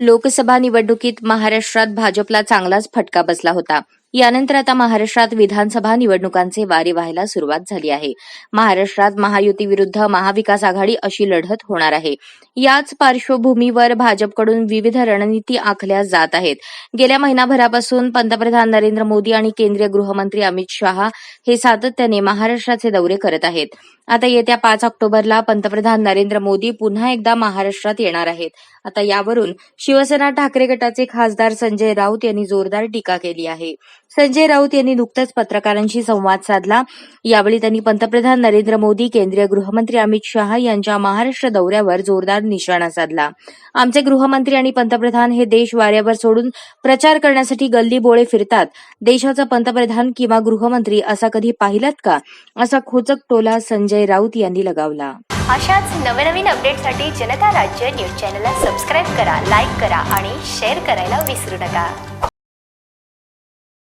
लोकसभा निवडणुकीत महाराष्ट्रात भाजपला चांगलाच फटका बसला होता. यानंतर आता महाराष्ट्रात विधानसभा निवडणुकांचे वारे व्हायला सुरुवात झाली आहे. महाराष्ट्रात महायुती विरुद्ध महाविकास आघाडी अशी लढत होणार आहे. याच पार्श्वभूमीवर भाजपकडून विविध रणनीती आखल्या जात आहेत. गेल्या महिनाभरापासून पंतप्रधान नरेंद्र मोदी आणि केंद्रीय गृहमंत्री अमित शहा हे सातत्याने महाराष्ट्राचे दौरे करत आहेत. आता येत्या पाच ऑक्टोबरला पंतप्रधान नरेंद्र मोदी पुन्हा एकदा महाराष्ट्रात येणार आहेत. आता यावरून शिवसेना ठाकरे गटाचे खासदार संजय राऊत यांनी जोरदार टीका केली आहे. संजय राऊत यांनी नुकताच पत्रकारांशी संवाद साधला. यावेळी त्यांनी पंतप्रधान नरेंद्र मोदी केंद्रीय गृहमंत्री अमित शहा यांच्या महाराष्ट्र दौऱ्यावर जोरदार निशाणा साधला. आमचे गृहमंत्री आणि पंतप्रधान हे देश वाऱ्यावर सोडून प्रचार करण्यासाठी गल्ली बोळे फिरतात. देशाचा पंतप्रधान किंवा गृहमंत्री असा कधी पाहिलात का? असा खोचक टोला संजय राऊत यांनी लगावला. अशाच नवनवीन अपडेटसाठी जनता राज्य न्यूज चॅनलला सबस्क्राईब करा लाईक करा आणि शेअर करायला विसरू नका.